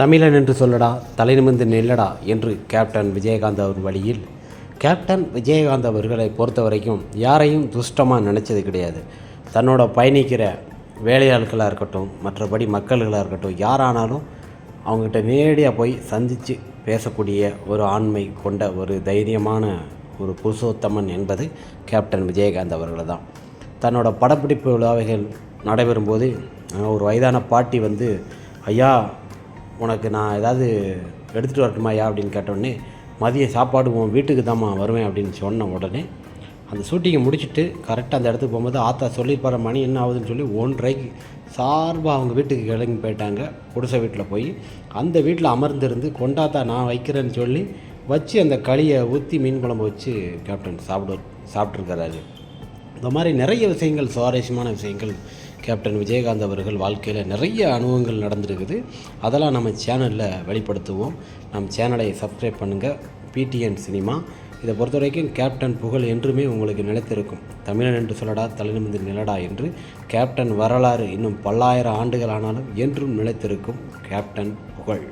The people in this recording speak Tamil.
தமிழன் என்று சொல்லடா தலைநிமிர்ந்து நில்லடா என்று கேப்டன் விஜயகாந்த் அவர் வழியில். கேப்டன் விஜயகாந்த் அவர்களை பொறுத்த வரைக்கும் யாரையும் துஷ்டமாக நினச்சது கிடையாது. தன்னோட பயணிக்கிற வேலையாட்களாக இருக்கட்டும் மற்றபடி மக்கள்களாக இருக்கட்டும் யாரானாலும் அவங்ககிட்ட நேரடியாக போய் சந்தித்து பேசக்கூடிய ஒரு ஆண்மை கொண்ட ஒரு தைரியமான ஒரு புருஷோத்தமன் என்பது கேப்டன் விஜயகாந்த் அவர்கள் தான். தன்னோட படப்பிடிப்பு விழாவைகள் நடைபெறும்போது ஒரு வயதான பாட்டி வந்து ஐயா உனக்கு நான் ஏதாவது எடுத்துகிட்டு வரட்டுமாயா அப்படின்னு கேட்டோடனே மதியம் சாப்பாடு உன் வீட்டுக்கு தாம்மா வருவேன் அப்படின்னு சொன்ன உடனே அந்த ஷூட்டிங்கை முடிச்சுட்டு கரெக்டாக அந்த இடத்துக்கு போகும்போது ஆத்தா சொல்லியிருப்பார மணி என்ன ஆகுதுன்னு சொல்லி ஒன்றரைக்கு சார்பாக அவங்க வீட்டுக்கு கிளம்பி போயிட்டாங்க. குடிசை வீட்டில் போய் அந்த வீட்டில் அமர்ந்திருந்து கொண்டாத்தா நான் வைக்கிறேன்னு சொல்லி வச்சு அந்த களியை ஊற்றி மீன் குழம்பு வச்சு கேப்டன் சாப்பிடு சாப்பிட்ருக்கிறாரு இந்த மாதிரி நிறைய விஷயங்கள் சுவாரஸ்யமான விஷயங்கள் கேப்டன் விஜயகாந்த் அவர்கள் வாழ்க்கையில் நிறைய அனுபவங்கள் நடந்திருக்குது. அதெல்லாம் நம்ம சேனலில் வெளிப்படுத்துவோம். நம்ம சேனலை சப்ஸ்கிரைப் பண்ணுங்கள் பிடிஎன் சினிமா. இதை பொறுத்த வரைக்கும் கேப்டன் புகழ் என்றுமே உங்களுக்கு நிலைத்திருக்கும். தமிழன் என்று சொல்லடா தலைநிமிந்து நிலடா என்று. கேப்டன் வரலாறு இன்னும் பல்லாயிரம் ஆண்டுகள் ஆனாலும் என்றும் நிலைத்திருக்கும் கேப்டன் புகழ்.